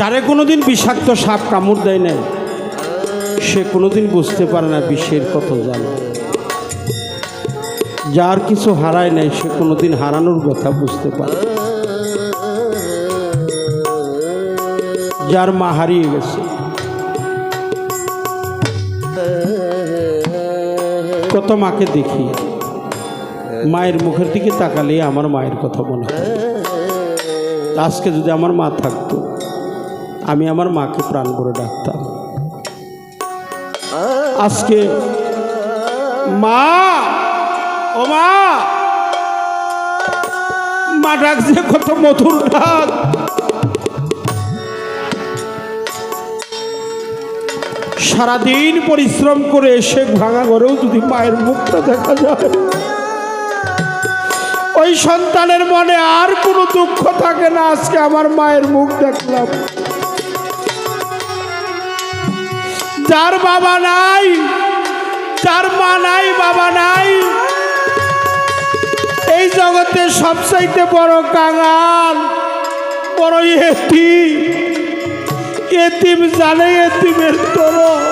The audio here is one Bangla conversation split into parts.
যারে কোনোদিন বিষাক্ত সাপ কামড় দেয় না সে কোনোদিন বুঝতে পারে না বিশ্বের কত জানে যার কিছু হারায় নাই, সে কোনোদিন হারানোর কথা বুঝতে পারে যার মা হারিয়ে গেছে। কত মাকে দেখি, মায়ের মুখের দিকে তাকালে আমার মায়ের কথা মনে হয়। আজকে যদি আমার মা থাকতো আমি আমার মাকে প্রাণ করে ডাকতাম। আজকে মা, ও মা মা ডাকছে, কত মধুর ডাক। সারাদিন পরিশ্রম করে এসে ভাঙা ঘরেও যদি মায়ের মুখটা দেখা যায়, ওই সন্তানের মনে আর কোনো দুঃখ থাকে না। আজকে আমার মায়ের মুখ দেখলাম। যার বাবা নাই যার মা নাই, বাবা নাই। এই জগতে সবচাইতে বড় কাঙাল, বড় এটি এতিম জানে এতিমের তোর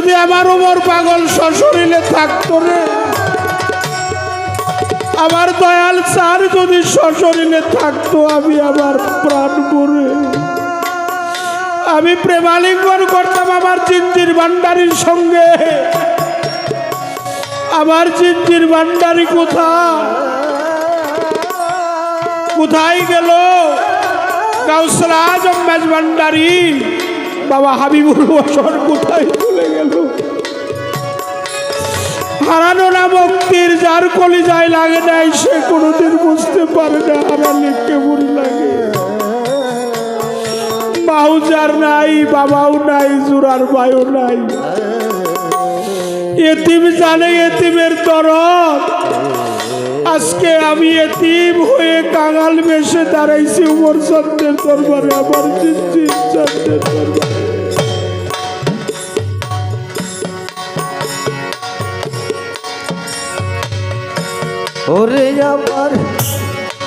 যদি আমার উমর পাগল সশরীরে থাকতো রে, আমার দয়াল স্যার যদি সশরীরে থাকতো, আমি আমার প্রাণ করে আমি প্রেমালিঙ্গন করতাম আমার চিন্তির ভান্ডারির সঙ্গে। আমার চিন্তির ভান্ডারি কোথা কোথায় গেল? কাউসরা আজম মেজ ভান্ডারি। বাবা হাবিবুল বসর কোথায়? চলে গেল। হারানো না মুক্তির, যার কলিজায় লাগে নাই, সে কোনোদিন বুঝতে পারে না হারালে কেমন লাগে। মাউজার নাই, বাবাও নাই, জুরার ভাইও নাই। এতিম জানে এতিমের তরফ আজকে আমি এতিম হয়ে কাঙাল বেশে দাঁড়াইছি, উমর চন্দ্রের দরবারে, আমার জিজ্ঞিস চন্দ্রের দরবারে। ওরে আমার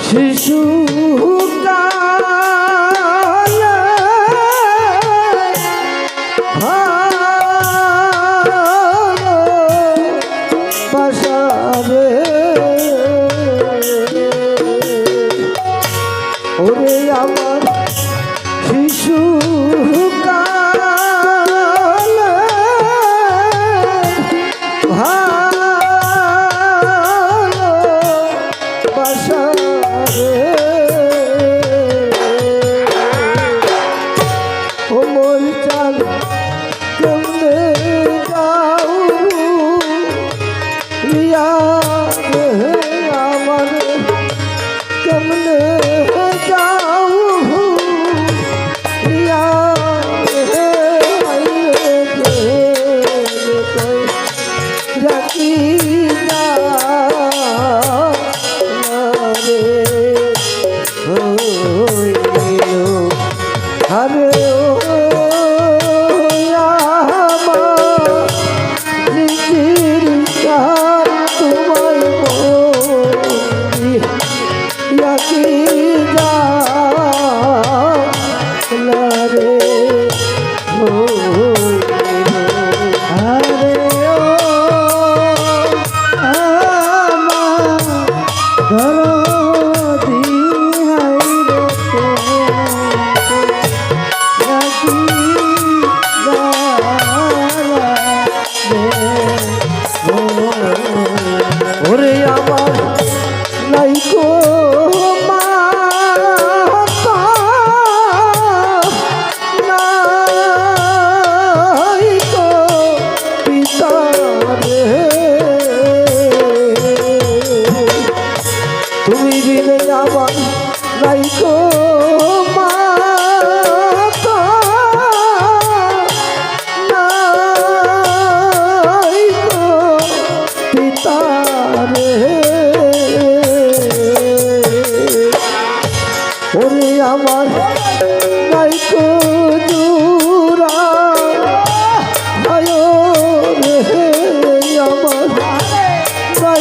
শিশু ও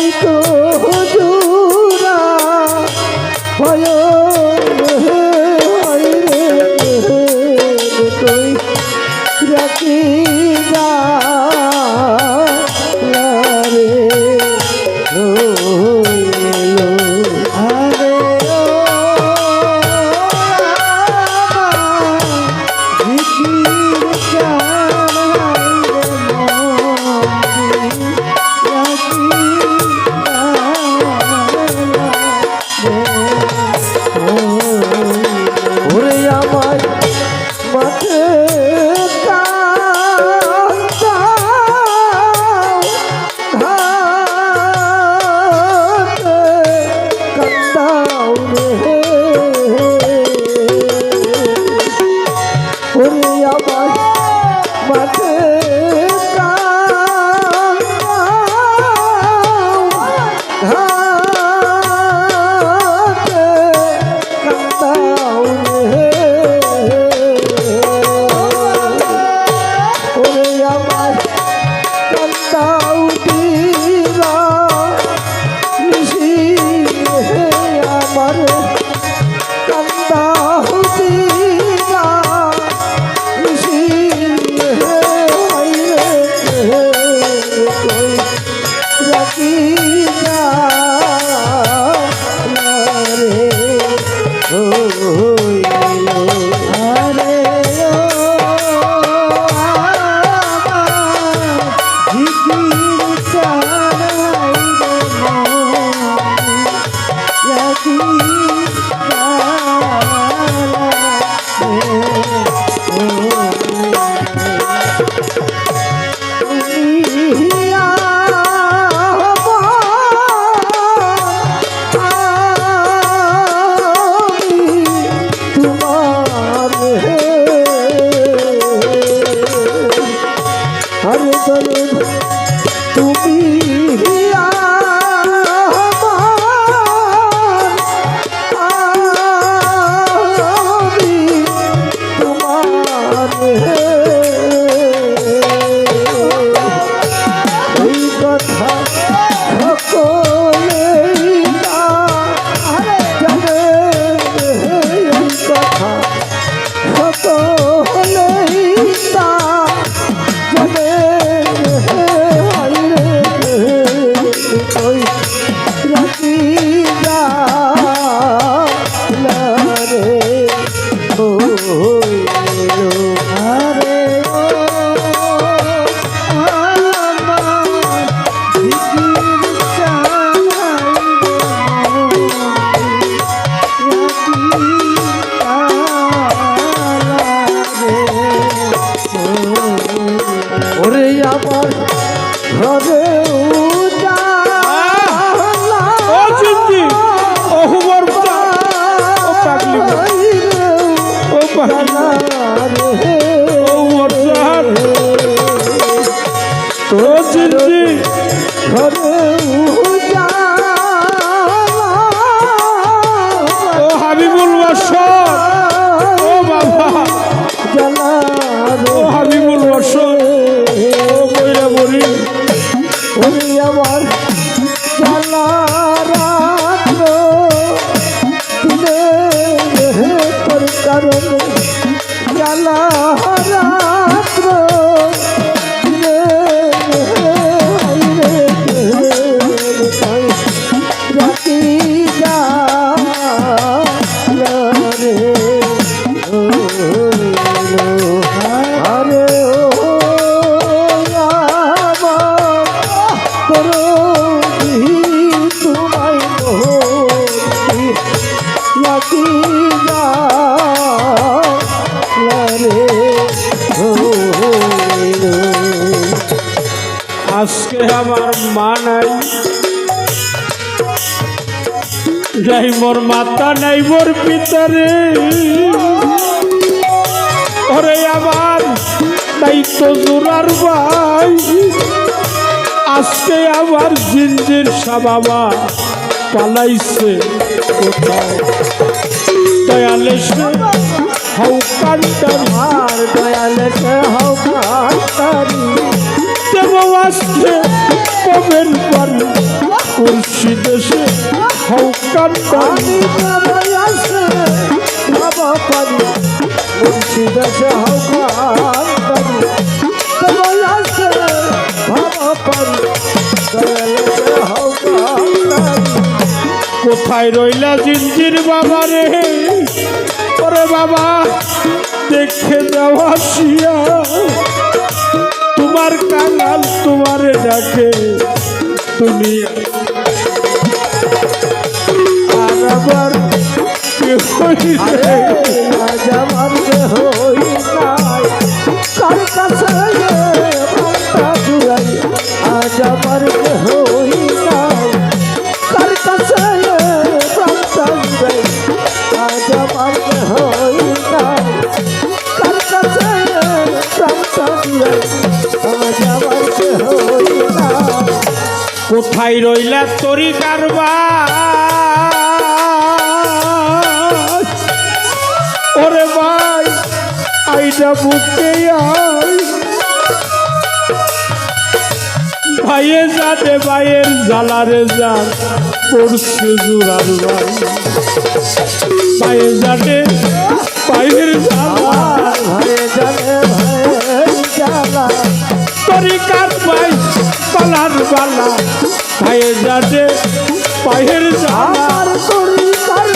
তাই তো হুজুরা ভয় ঘরে মোর পিতারে ওরে আমার দায়িত্ব জোরার ভাই। আজকে আমার জিঞ্জির সাবাবা পালাইছে কোথায়? দয়ালে সে হাউ কান্টার আর দয়ালে হও কাতারি দেব আজকে কবের পারি কুর্শি দেশে। বাবা পারি। দয়ালে হও কোথায় রইলা জিঞ্জির বাবা রে? ওরে বাবা, দেখে যাওয়া শিয়া তোমার কাঙাল তোমারে ডাকে। তুমি আর আবার আজ আমার হই নাই কার কাছে আজ আমার হই কোথায় রইলা তরি কারবার। ওরে ভাই আইটা বুকে আই ভাইয়ে যাতে ভাইয়ের জ্বালারে যান পড়ছে জুরার ভাই। ভাইয়ে যাতে ভাইয়ের জ্বালা। আর ভয়ে জানে ভয়ে জ্বালা। তরিকার ভাই জ্বালার বালা ভাইয়ে যাতে পায়ের জ্বালার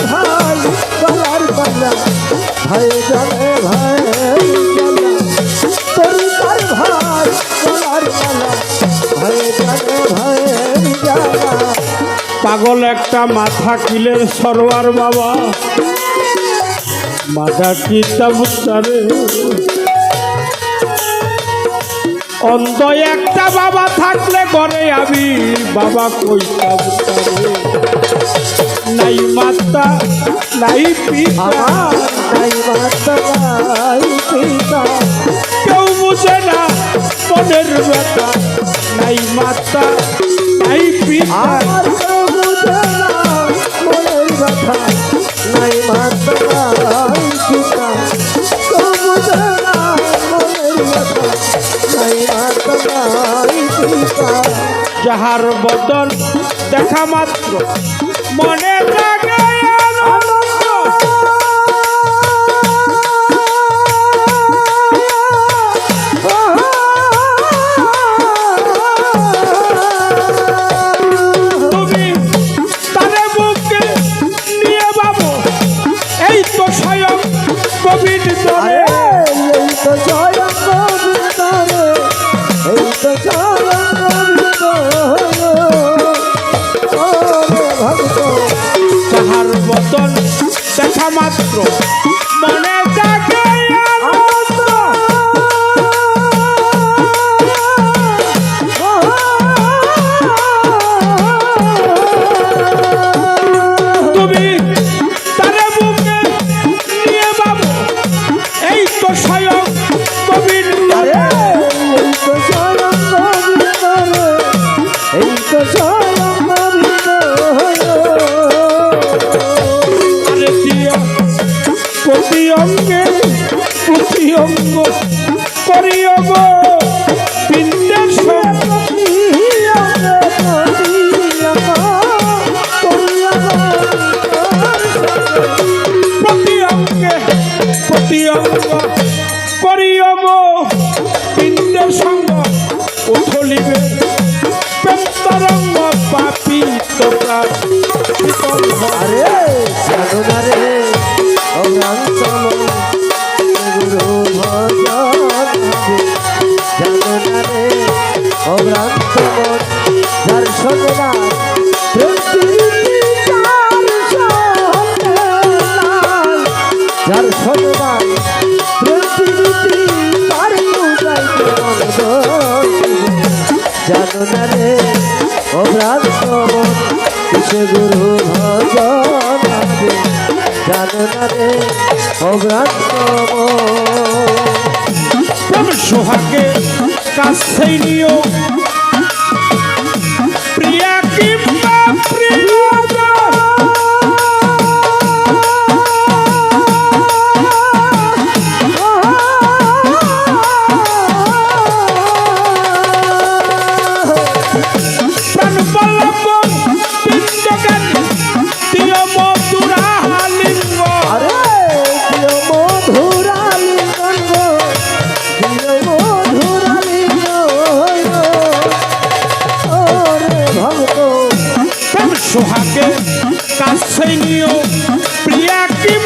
ভাই বালার বালা ভাই ভাই পাগল একটা মাথা কিলের সরোয়ার বাবা। মাথা কি তাবুতারে অন্ধ একটা বাবা থাকলে করে আমি বাবা কইতাম নাই মাতা নাই নাই মাতা নাই পিতা। কেউ বুঝে না মনের ব্যথা নাই মাতা নাই পিতা। নাই মাতা নাই পিতা। যাহার বদল দেখা মাত্র। মনে লাগে প্রিয়ঙ্গ করিয়ম পিণ্ড সঙ্গ উঠলিবে। ভজন আছে। জানে সোহাগে কাছে নিও। প্রিয়া কিংবা প্রিয় সোহাগের কাছে নিও। প্রিয়া কিম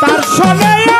তার সঙ্গে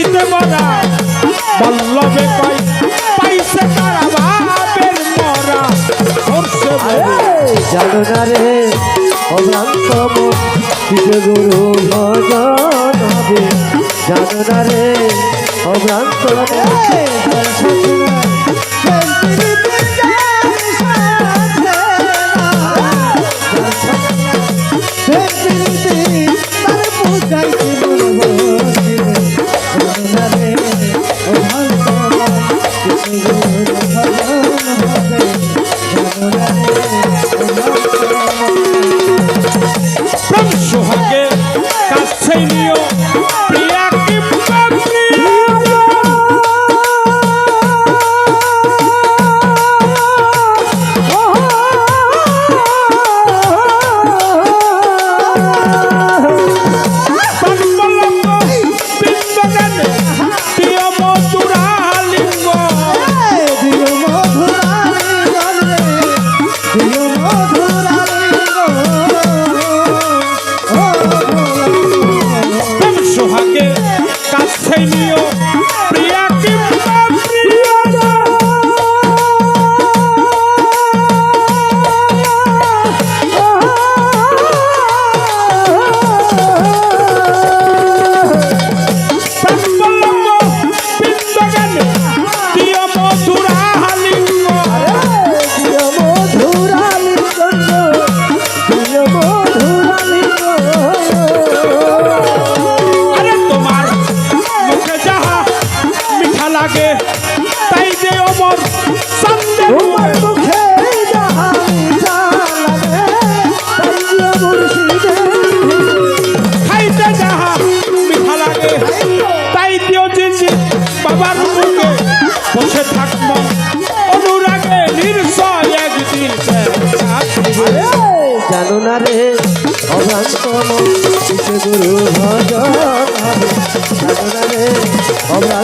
দিতে মরা। পল্লবে কই পাইছে কারা বাপের মরা। ধরছে জানো না রে, অভ্রান্ত কিসে গুরু ভজন হবে? প্রিয়া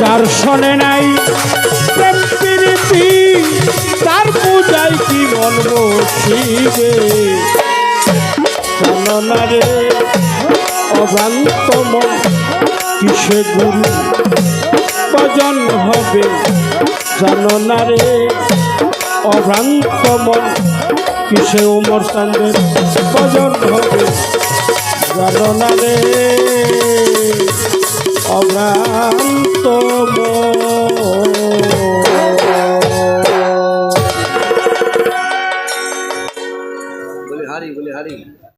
যার শোনে নাই তার পূজায় কি মন বসিবে? জানো না রে কিসে গুরু ভজন হবে? জানো না রে অভ্রান্ত মন, কিসে ভজন হবে? জানো না রে। অভ্রান্ত